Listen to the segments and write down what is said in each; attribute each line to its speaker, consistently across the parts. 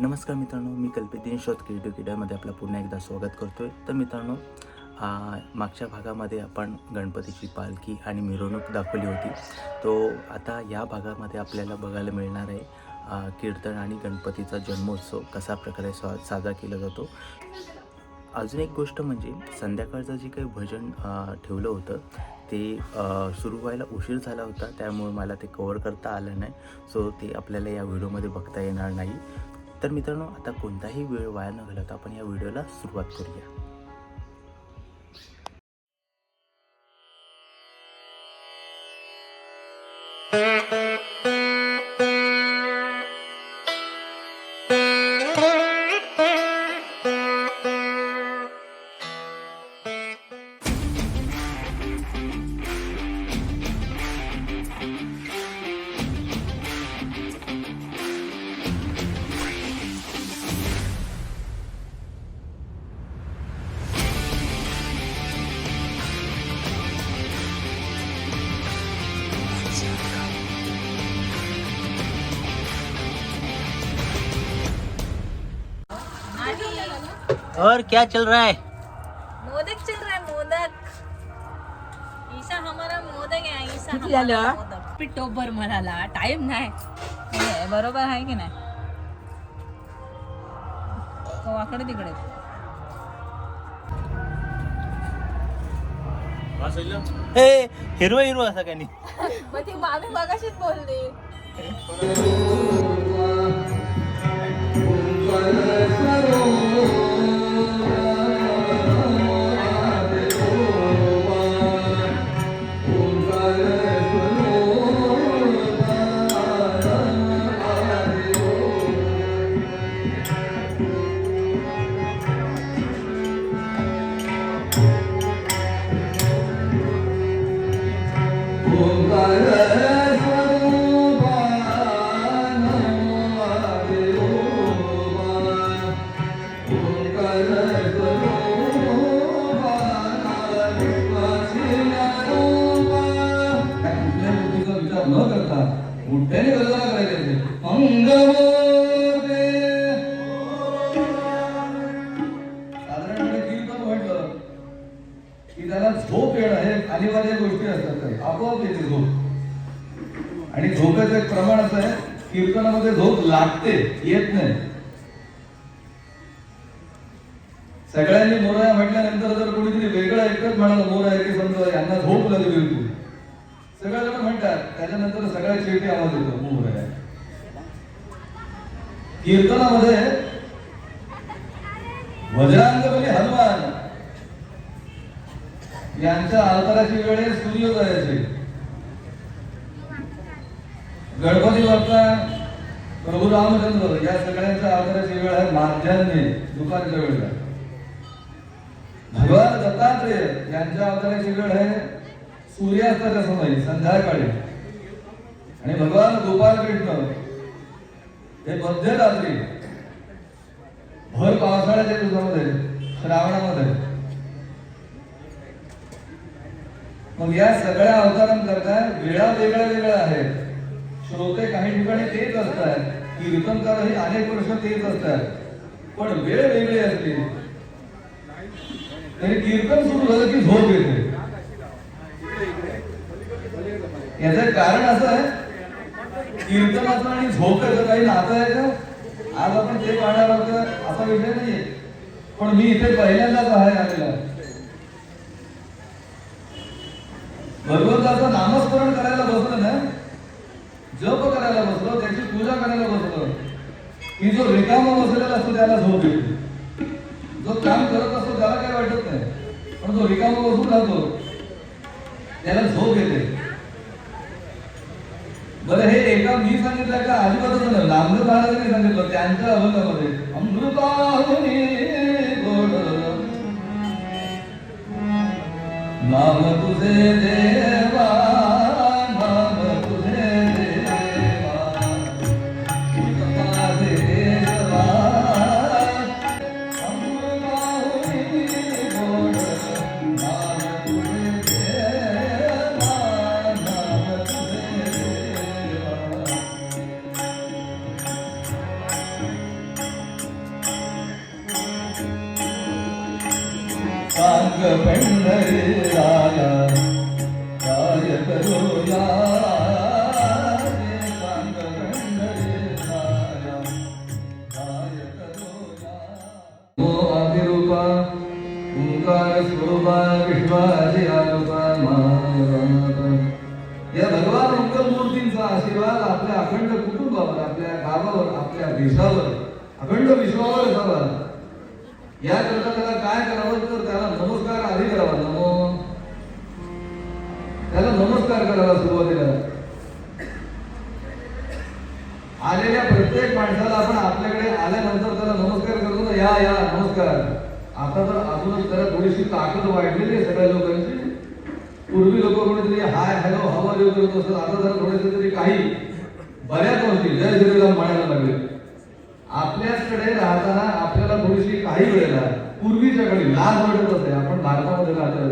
Speaker 1: नमस्कार मित्रांनो मी कल्पितीन शोध क्रिएटिव्ह किड्यामध्ये आपलं पुन्हा एकदा स्वागत करतो आहे तर मित्रांनो मागच्या भागामध्ये आपण गणपतीची पालखी आणि मिरवणूक दाखवली होती. तो आता या भागामध्ये आपल्याला बघायला मिळणार आहे. कीर्तन आणि गणपतीचा जन्मोत्सव कसा प्रकारे स्वा साजरा केला जातो. अजून एक गोष्ट म्हणजे संध्याकाळचं जे काही भजन ठेवलं होतं ते सुरू व्हायला उशीर झाला होता. त्यामुळे मला ते कवर करता आलं नाही. सो ते आपल्याला या व्हिडिओमध्ये बघता येणार नाही. तर मित्रांनो आता कोणताही वेळ वाया न घालवता आपण या व्हिडिओला सुरुवात करूया. और क्या चल रहा है?
Speaker 2: मोदक चल रहा है मोदक। ईशा हमारा मोदक है ईशा
Speaker 3: किती झालं?
Speaker 2: मोदक।
Speaker 3: पिठोबर म्हणाला टाइम नाही.
Speaker 2: हे, बरोबर आहे की नाही? वाकडे तिकडे.
Speaker 1: हे हिरवा हिरवा असा काही
Speaker 2: मग ती मामी मगाशीच बोलली.
Speaker 4: त्याला झोप येणं हे अनिवार्य गोष्टी असतात आपोआप येते झोप. आणि झोपेचं एक प्रमाण असं आहे कीर्तनामध्ये झोप लागते येत नाही. सगळ्यांनी मोराया म्हटल्यानंतर जर कोणीतरी वेगळं एकच म्हणाला मोराया की समजा यांना झोप लागली बिलकुल. सगळे जण म्हणतात त्याच्यानंतर सगळ्या शेवटी आवाज येतो मोराया. कीर्तनामध्ये वज्रांगबली हनुमान. यांच्या अवताराची वेळ आहे गणपती बाप्पा प्रभू रामचंद्र या सगळ्यांच्या अवताराची वेळ आहे माध्यान्हे दुपारच्या वेळेला. भगवान दत्तात्रय यांच्या अवताराची वेळ आहे सूर्यास्ताच्या समयी संध्याकाळी. आणि भगवान गोपाल कृष्ण हे मध्यरात्री भर पावसाळ्याच्या दिवसामध्ये श्रावणामध्ये मग या सगळ्या अवतारांकरता वेळा वेगळ्या वेगळ्या आहेत श्रोते काही ठिकाणी तेच असतात कीर्तनकारही अनेक वर्ष तेच असतात पण वेळ वेगळी असते. तरी कीर्तन सुरू झालं की झोप येते. याच कारण असं आहे कीर्तनाचं आणि झोपेचं काही नातं आहे का? आज आपण ते पाहणार आहोत असा विषय नाहीये. पण मी इथे पहिल्यांदाच आहे आलेला भगवंताचं नामस्मरण करायला बसलं ना जप करायला बसलो त्याची पूजा करायला बसलो. की जो रिकामा बसलेला असतो त्याला झोप येते. जो काम करत असतो त्याला काही वाटत नाही. पण जो रिकामा बसून राहतो त्याला झोप येते. बरं हे एका मी सांगितलं का अजिबातच नाही नामदेव महाराजांनी सांगितलं त्यांच्या अभंगामध्ये अमृता गोड. नाम तुझे देवा आपल्या अखंड विश्वावर असावा याकरता त्याला काय करावं तर त्याला नमस्कार आधी करावा. नमो. त्याला नमस्कार करावा सुरुवातीला. आलेल्या प्रत्येक माणसाला आपण आपल्याकडे आल्यानंतर त्याला नमस्कार करतो ना या या नमस्कार. आता तर अजूनच त्याला थोडीशी ताकद वाढलेली आहे सगळ्या लोकांची. पूर्वी लोक कोणीतरी हाय हॅलो हवा देऊ करत असतात आता जरा थोडेसे तरी काही. बऱ्याच गोष्टी. जय श्रीराम म्हणायला लागले. आपल्याचकडे राहताना आपल्याला थोडीशी काही वेळेला पूर्वीच्या काळी लाज वाटत असते आपण भारतामध्ये राहता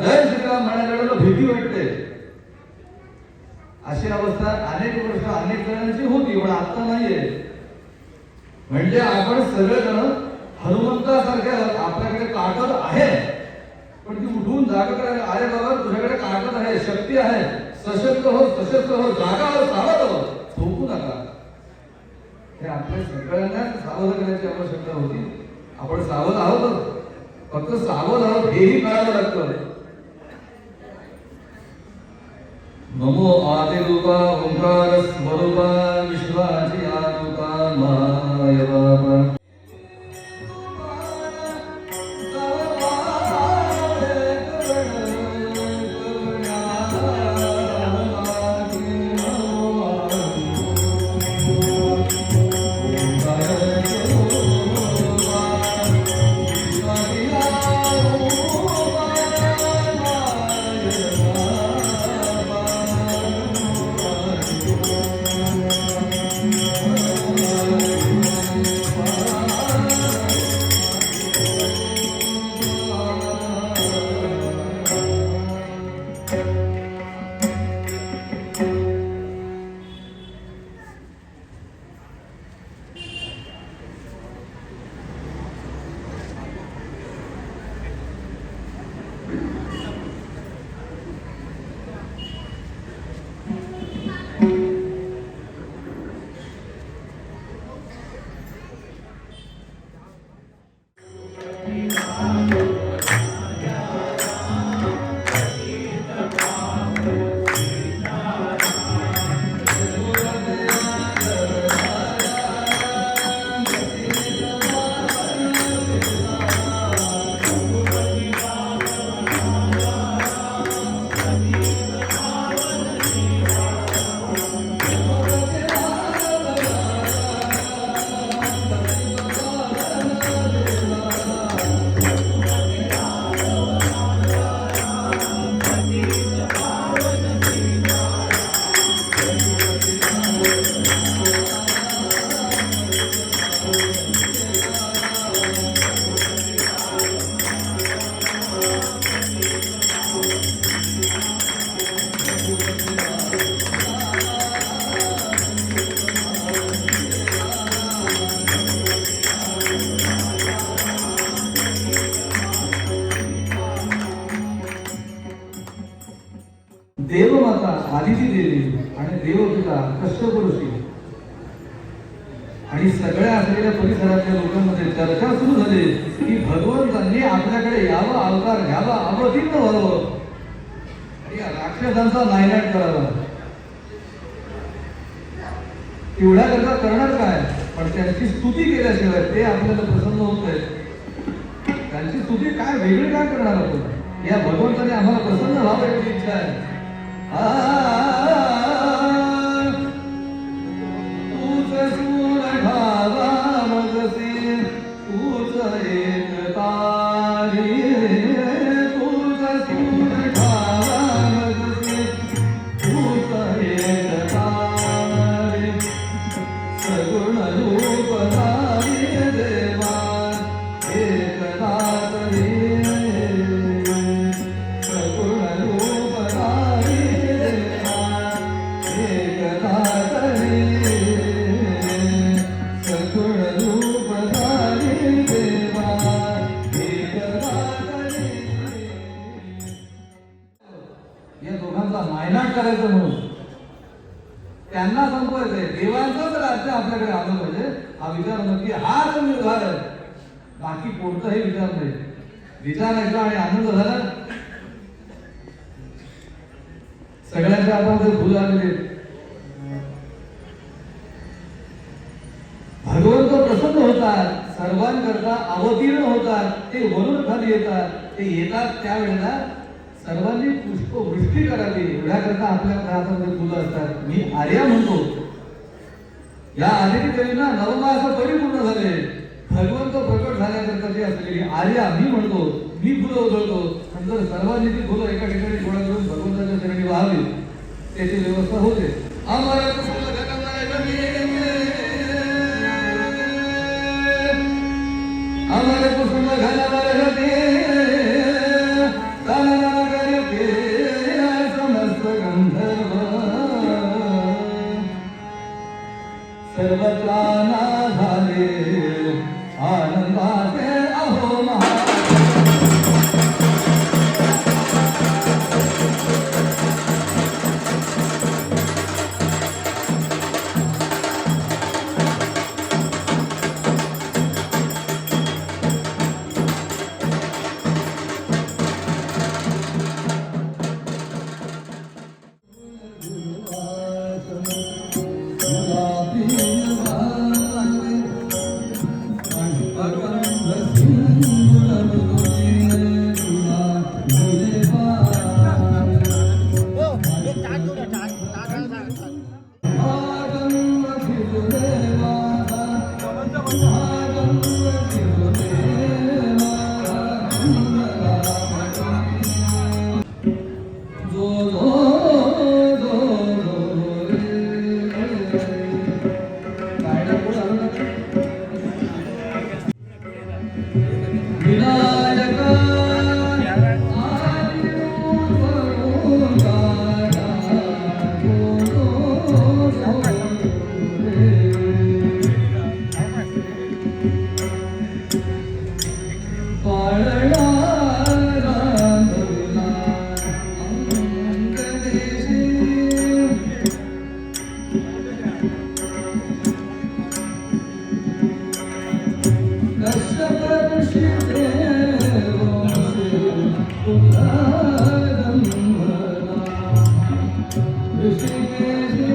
Speaker 4: जय श्रीराम म्हणायला भीती वाटते. अशी अवस्था अनेक वर्ष अनेक जणांची होती पण आता नाहीये. म्हणजे आपण सगळेजण हनुमंतासारख्या आपल्याकडे ताकद आहे. पण ती उठून जागा करायला अरे बाबा तुझ्याकडे ताकद आहे शक्ती आहे. सशक्त हो सशक्त हो जागा हो सावध हो. आपल्या सगळ्यांना सावध करण्याची आवश्यकता होती. आपण सावध आहोत. फक्त सावध आहोत हेही कळावं लागतं. नमो आदिरूपा ओंकार स्वरूपा विश्वाची आरूपा महायवा चर्चा सुरू की भगवंतांनी आपल्याकडे यावं अवतार घ्यावा अवतीर्ण व्हावं या राक्षसांचा नायनाट करावा तेवढ्या करता करणार काय पण त्यांची स्तुती केल्याशिवाय ते आपल्याला प्रसन्न होत आहेत त्यांची स्तुती काय वेगळी काय करणार आपण या भगवंताने आम्हाला प्रसन्न व्हावं याची इच्छा आहे तूच सूर ढाला आणि आनंद झाला सगळ्यांच्या हातामध्ये फुल आलेले भगवंत प्रसन्न होतात सर्वांकरता अवतीर्ण होतात ते वरून खाली येतात. ते येतात त्यावेळेला सर्वांनी पुष्पवृष्टी करावी. एवढ्याकरता आपल्या हातामध्ये फुलं असतात. मी आर्या म्हणतो. या आलेली देवीना नवमास परिपूर्ण झाले. भगवंत प्रकट झाल्याकरता जी असलेली आर्या मी म्हणतो मी फुलं उधळतो नंतर सर्वांनी ती फुलं एका ठिकाणी गोळा करून भगवंताच्या चरणी वाहावी त्याची व्यवस्था होते आम्हाला कुशल घनमय गमिये. بلا Jesús.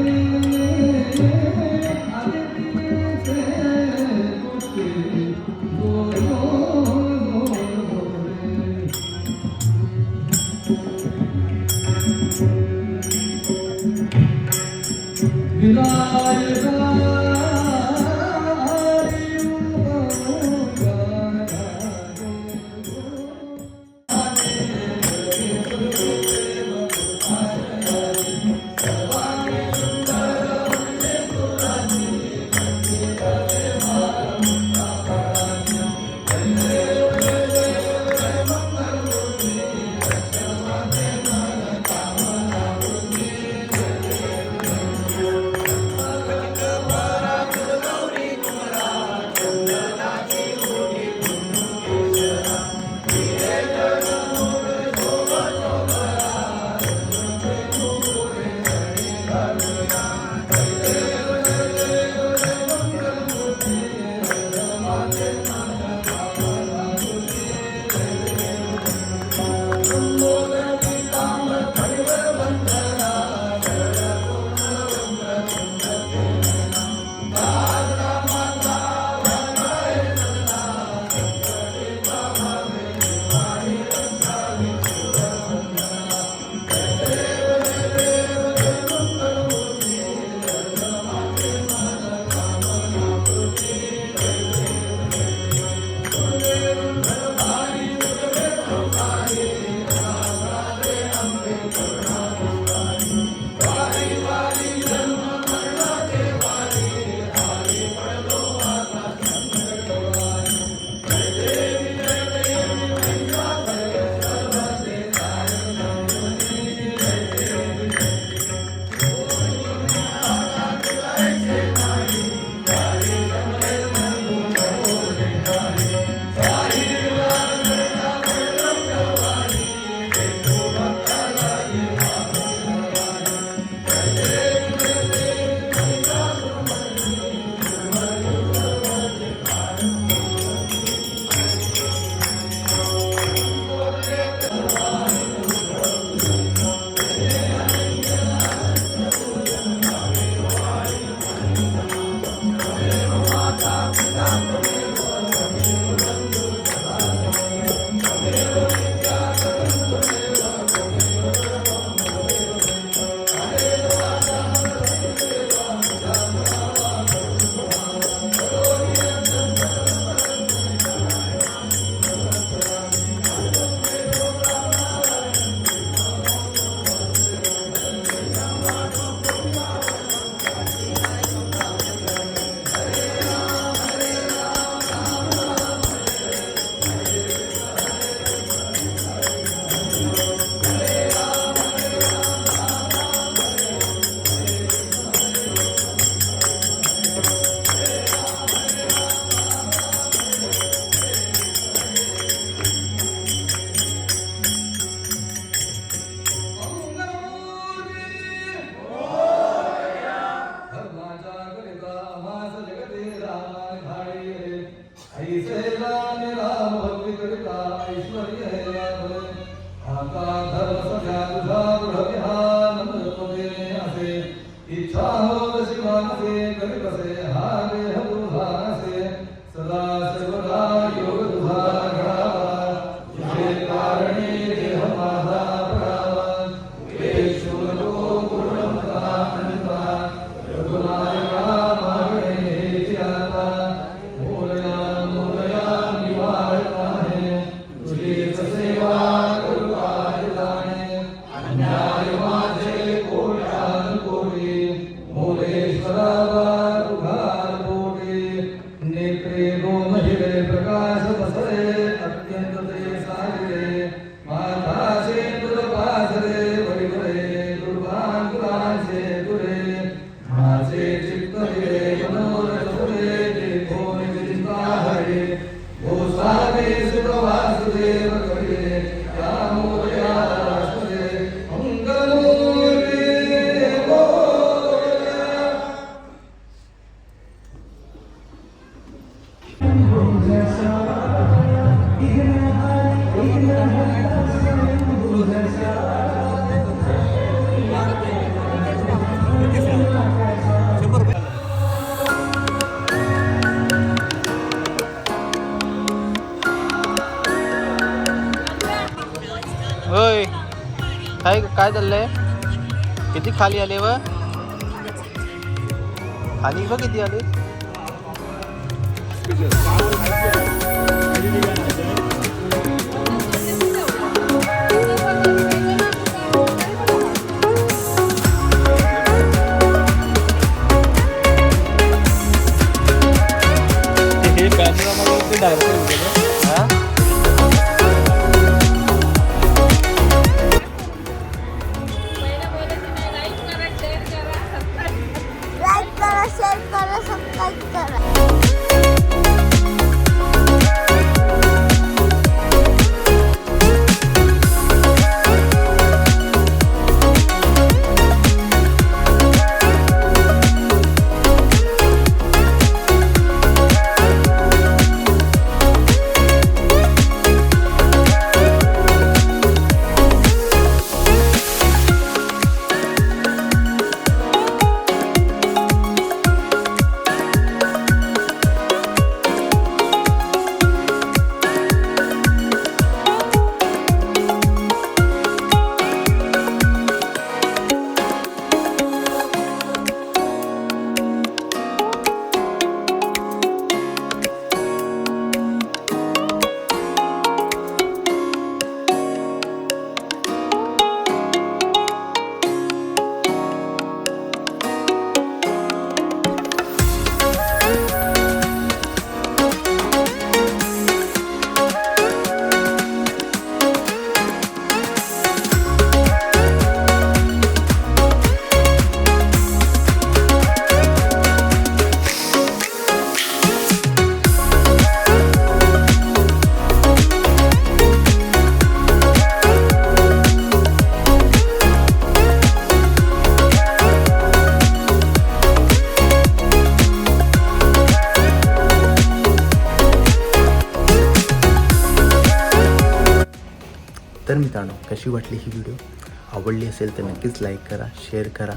Speaker 4: काय
Speaker 1: काय चाललंय किती खाली आले व खाली व किती आले हा? मित्रांनो कशी वाटली ही व्हिडिओ आवडली असेल तर नक्कीच लाईक करा शेअर करा.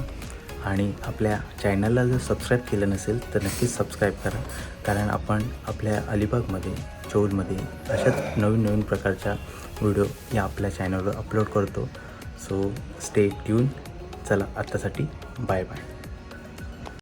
Speaker 1: आणि आपल्या चॅनलला जर सबस्क्राईब केलं नसेल तर नक्कीच सबस्क्राईब करा. कारण आपण आपल्या अलिबागमध्ये चौलमध्ये अशाच नवीन नवीन प्रकारच्या व्हिडिओ या आपल्या चॅनलवर अपलोड करतो. सो स्टे ट्यून चला आत्तासाठी बाय बाय